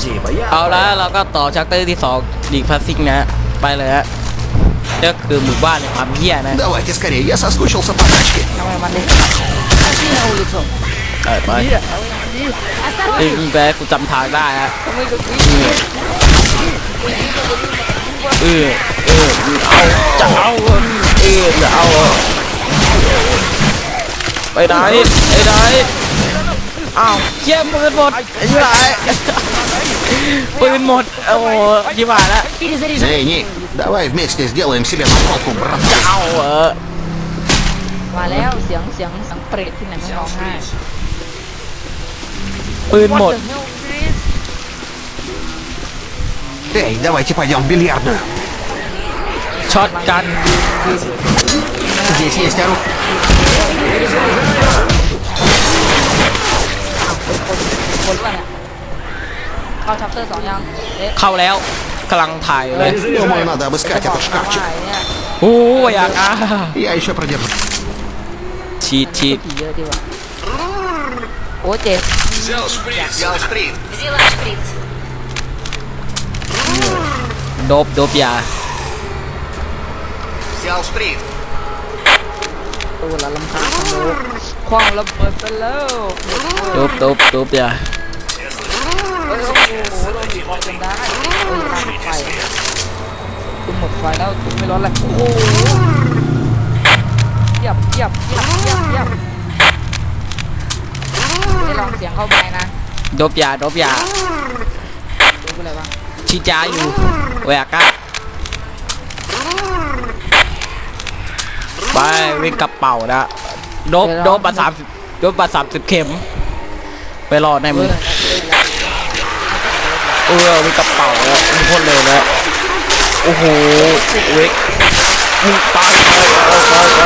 Спасибо, я... เอาละเราก็ต่อชักเตอร์ที่2ดีคลาสสิกนะฮะไปเลยฮะนี่ก็คือหมู่บ้านในความเหี้ยนะ Давайте скорее, я соскучился по тачке. ทำไมมันดิที่เราหลุดส่ง เออไป เฮียเอาไว้มันดิ เอ้ยมึงแปลกูจำทางได้ฮะ ทำไมกับกู เออเออเอาจะเอาเออจะเอาไปไหนไปไหนอ้าวเชี่ยปืนหมดไอ้ยี่ไร ปืนหมดโอ้โหยี่บาทละ Эй, Ник, давай вместе сделаем себе наколку, брат. เอาเออ มาแล้วเสียงเสียงเสียงเปรตที่ไหนไม่ร้องไห้ ปืนหมด What the hell, Chris? Эй, давайте пойдем в бильярдную. ช็อตกัน Здесь есть оружие. คนวะเนี่ย เข้าชัปเตอร์สองยังเอ๊ะ เข้าแล้วกำลังถ่ายเลย Думаю, надо обыскать บอก этот นะว่า шкафчик. ไอ้เนี่ย โอ้ยอยากอ่ะ Я еще продержу. ฉีดฉีด ผีเยอะดีว่ะโอ้เจ็บ Взял шприц. โดบโดบยา Взял шприц. ตัวละลำคาญขโมยคว้างระเบิดไปแล้ว โดบโดบโดบยา โอ้โหเราดีพอจนได้โอ้ยตามไฟตุ้มหมดไฟแล้วตุ้มไม่ร้อนเลยโอ้โหเยียบเยียบเยียบเยียบเยียบไม่ลองเสียงเข้าไปนะโดบยาโดบยาดูอะไรบ้างฉีดยาอยู่แหวกอะไปวิ่งกระเป๋านะโดบโดบมาสามสิบโดบมาสามสิบเข็ม ไปรอในมือ เออมีกระเป๋ามีคนเลยนะ โอ้โหเวกมึงตายไปไปไป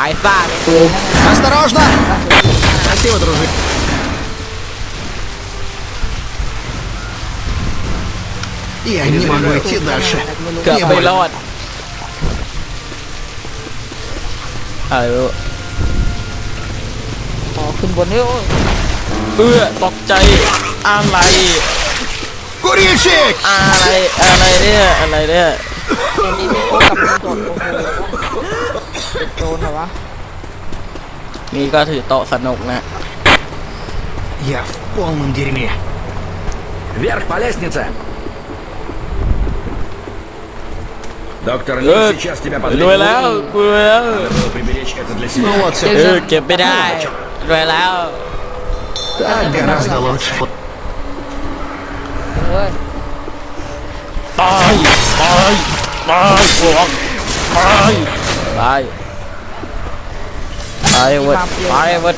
Айфа! Осторожно! Спасибо, дружище. Я не могу идти дальше. Как пилот. Алло. อ๋อขึ้นบนนี่โอ้ยเอื้อตกใจอะไร Курильщик! อะไรอะไรเนี่ยอะไรเนี่ย ตอนนี้ไม่โอ้ยกลับมาโดดโอ้โห เหรอวะ นี่ก็ถือโต๊ะสนุกนะ Я в полном дерьме. Вверх по лестнице. Доктор เอ Ли อ сейчас тебя รวยแล้ว подлечит. รวยแล้ว Надо было приберечь это для Ну себя. вот, все เออเก็บไม่ได้รวยแล้ว так гораздо лучше. เฮ้ย ตายตายตายบวกตายตายต ายเว้ยตายเว้ย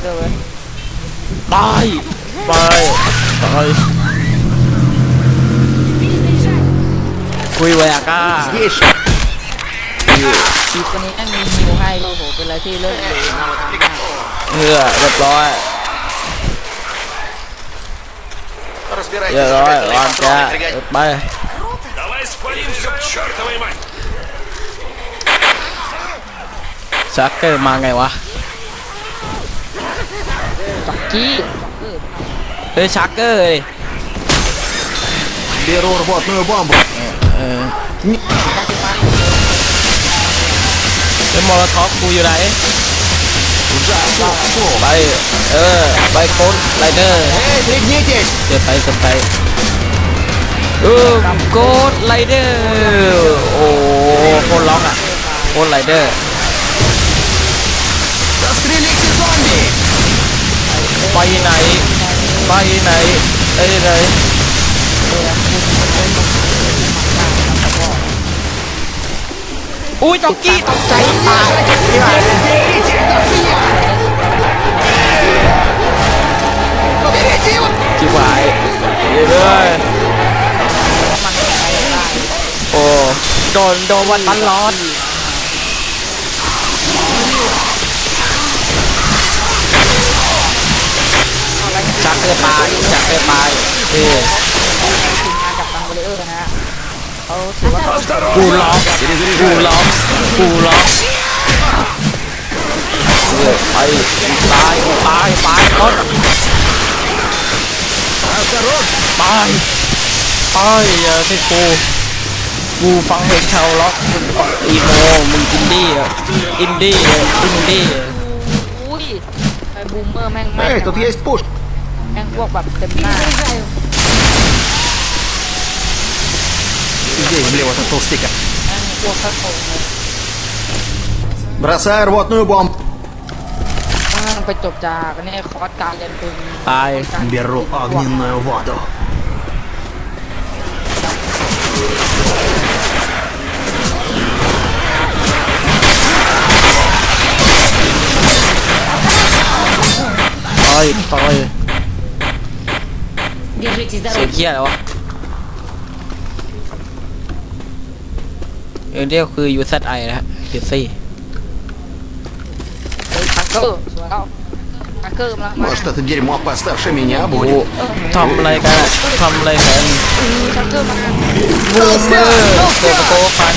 ตายตายตายคุยไว้อะก้าชีพวันนี้แม่งมีฮิวให้โอ้โหเป็นอะไรที่เลิศเลยเหื่อเรียบร้อยเรียบร้อยรอนแกไปชักเกอร์มาไงวะ จักกี้เออ เฮ้ยชักเกอร์เลย беру рвотную бомбу. เออเป็นมอลท็อปกูอยู่ไหน ไป เออ ไปโค้ดไรเดอร์ Эй, пригнитесь! เดี๋ยวไปสไปเออโค้ดไรเดอร์ โอ้โคตรล็อกอ่ะโค้ดไรเดอร์ Застрелите зомби! ไปไหน ไปไหนไปไหนอุ้ยตอกกี้ตกใจตายที่ไหนจิ๋วายเรื่อยโอ้โดนโดนวันตลอด ชักเกอร์ปายชักเกอร์ปายเออทีมงานจากบังเบลเลอร์นะฮะเขาถือว่ากูล็อกกูล็อกกูล็อกเฮ้ยไปตายตายตายต้นตายตายอย่าใช่กูกูฟังเพลงชาวล็อกมึงอีโมมึงอินดี้อะอินดี้อินดี้อุ้ยไอบูมเมอร์แม่งแม่ง Esto sí es push. แม่งพวกแบบเต็มหน้า Здесь, влево от толстяка. แม่งพวกพระโขงเลย Бросаю рвотную бомбу. แม่งไปจบจากอันนี่คอร์สการเรียนปืน ตาย Беру огненную воду. ตายตาย Держитесь เสียง дороги. เคี้ยอะไรวะเออเดียวคือ UZI นะฮะ UZI เฮ้ยทักเกอร์สวยแล้วทักเกอร์มามา Может, это дерьмо постарше меня โอ้ будет. ทำอะไรกันอะทำอะไรกัน ทักเกอร์มา บูมเมอร์เกิดโกฟัน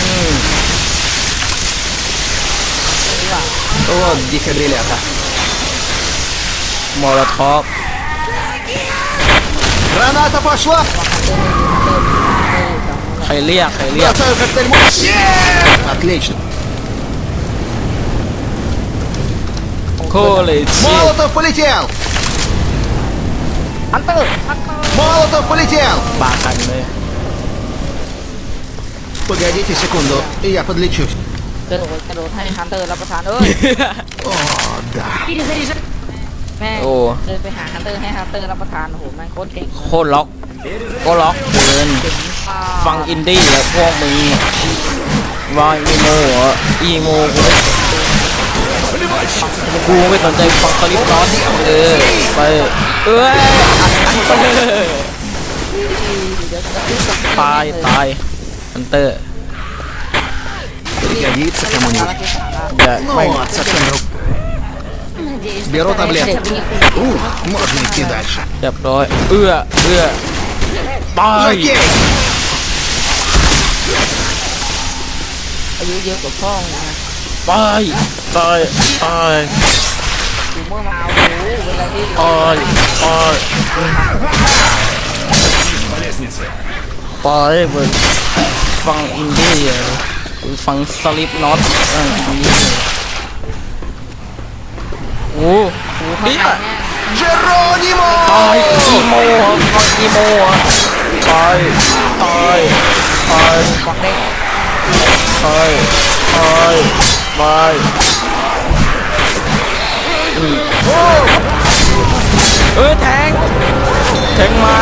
Вот дефибриллятор. มอลทอป Граната пошла! Хайлия, Хайлия. Бросаю коктейль Отлично. Колледж. Молотов полетел! Молотов полетел! Бахальные. Погодите секунду, я подлечусь. О, да. Перезаряжай. แม่ง โอ้ เดินไปหาฮันเตอร์ให้ฮันเตอร์รับประทานโอ้โหแม่งโคตรเก่ง โคตรล็อกก็ล็อกเกิน อ่า ฟังอินดี้แล้วพวกมึงวายอีโมเหรออีโมกูไม่กูไม่สนใจฟังสลิปน็อตเออไปเอ้ยตายตายฮันเตอร์ Пригодится кому-нибудь. อย่าไม่ Ну, вот, совсем друг. Надеюсь, Беру таблетку. เด็กนี่ Ух, можно идти дальше. เรียบร้อย เอื้อเอื้อตาย Окей. อายุเยอะกว่าพ่อมึงนะ ตายตายตาย ดูเมื่อมาโอ้โหเวลาที่ ตายตาย По лестнице. ตายเบิร์ฟังอินดี้อะฟังสลิปน็อตอ่าอันนี้ โอ้โหเข้าไปแน่เจโรนิโมตายอีโมตายอีโมตายตายตายบอกได้ตายตายตายโอ้เออแทงแทงมา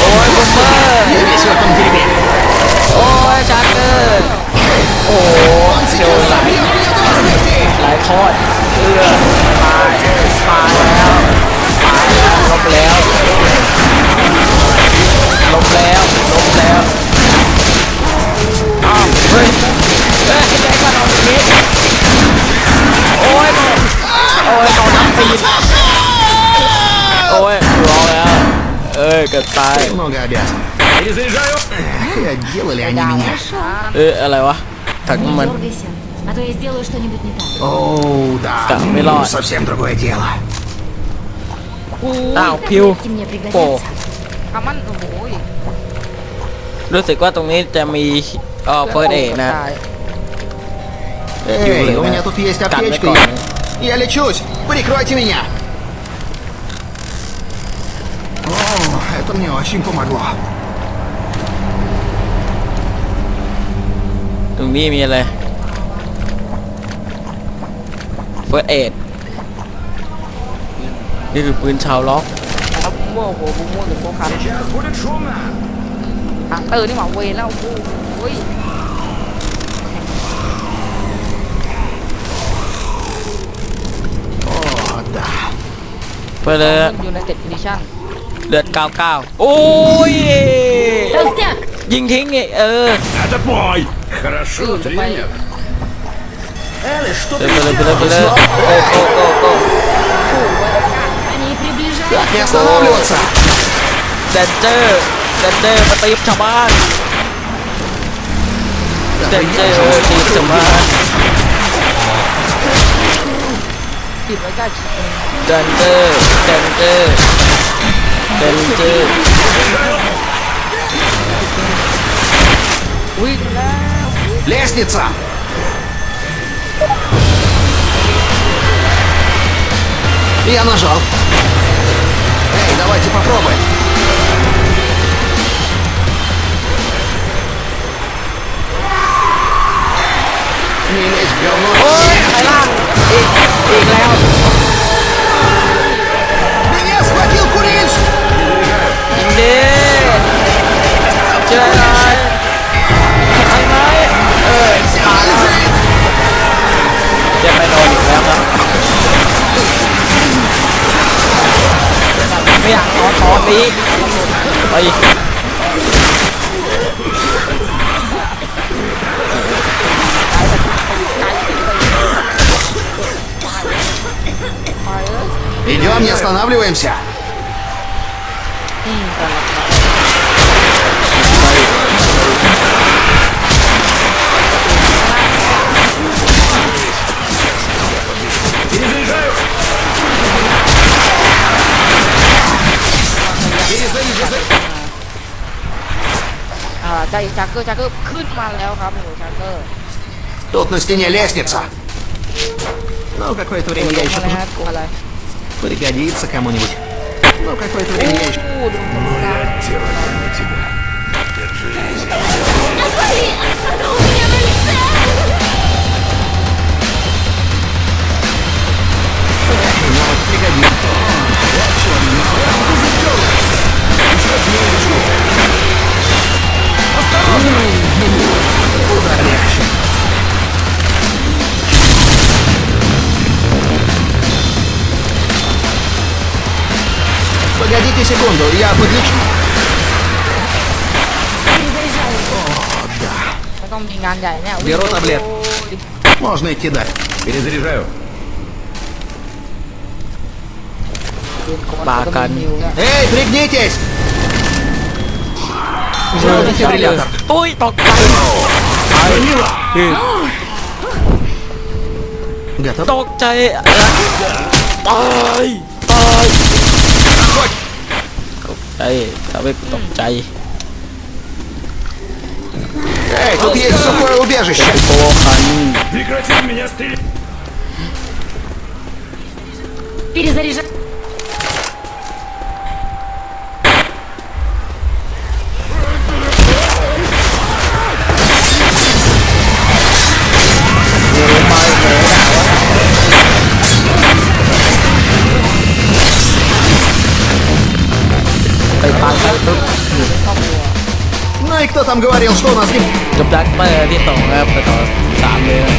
โอ้ยบุมเบอร์โอ้ยชาร์เก ทอดเอื้อตายตายแล้วตายแล้วลบแล้วลบแล้วลบแล้วอ้าวเฮ้ยเฮ้ยแจ็คมาโดนนี้โอ้ยโอ้ยโดนน้ำปีนโอ้ยร้องแล้วเอ้ยเกิดตาย Много обязан. Перезаряжаю. И отделали они меня. เอ้ยอะไรวะถังน้ำมัน Дергайся, а то я сделаю что-нибудь не так. Оу, да. Так, Ну, Милан. совсем другое дело. อ้าวพิว Таблетки мне โอ้ пригодятся. อามันโอ้โห รู้สึกว่าตรงนี้จะมีเอ่อเฟิร์สเอนะ Эй, Юлия, у да. меня тут есть Так, аптечка. прикольно. Я лечусь. Прикройте меня. О, это мне очень помогло. ตรงนี้มีอะไร เฟิร์สเอนี่คือปืนชาวล็อก แล้วบูมโม่โหบูมโม่หรือโบคัน Сейчас будет шумно. ฮันเตอร์นี่หว่าเวรแล้วบูโอ้ย О, да. เพื่อเลย อยู่ในเต็ดดิชั่น เลือด99 โอ้ย Толстяк! ยิงทิ้งไงเออ Этот мой. Хорошо, Ой, тренер. Элли, что ты бля, бля, бля. О, о, о, о. Они приближаются. Так, не останавливаться. Дэнде, дэнде, потаив чаман. Дэнде, потаив чаман. Дэнде, дэнде, дэнде. Лестница! Я нажал. Эй, давайте попробуем. Ой, она! И, Меня схватил куриц! Нет! ตอนนี้ไป Идем, не останавливаемся. อ่าใจชักเกอร์ชักเกอร์ขึ้นมาแล้วครับโอ้โหชักเกอร์ Тут на стене лестница. Ну, какое-то โอ้ время ย я อะไร еще ฮะกลัวอะไร пригодится кому-нибудь. Ну, какое-то время я еще... โอ้ดู Погодите секунду, я подлечу. Да. Потом Беру таблет. Можно идти дальше. Перезаряжаю. Пока. Эй, пригнитесь! Жалко дефибриллятор. Ой, ток. Готов? Ток, чай. Э, э. Ай. Ай. ใจทำให้กูตกใจ Эй, тут есть сухое убежище. โตคัน Прекрати в меня стрелять. Перезаряжай. кто там говорил, что у нас не จบดักไปที่สองครับไปต่อสามเลยครับไปไปไป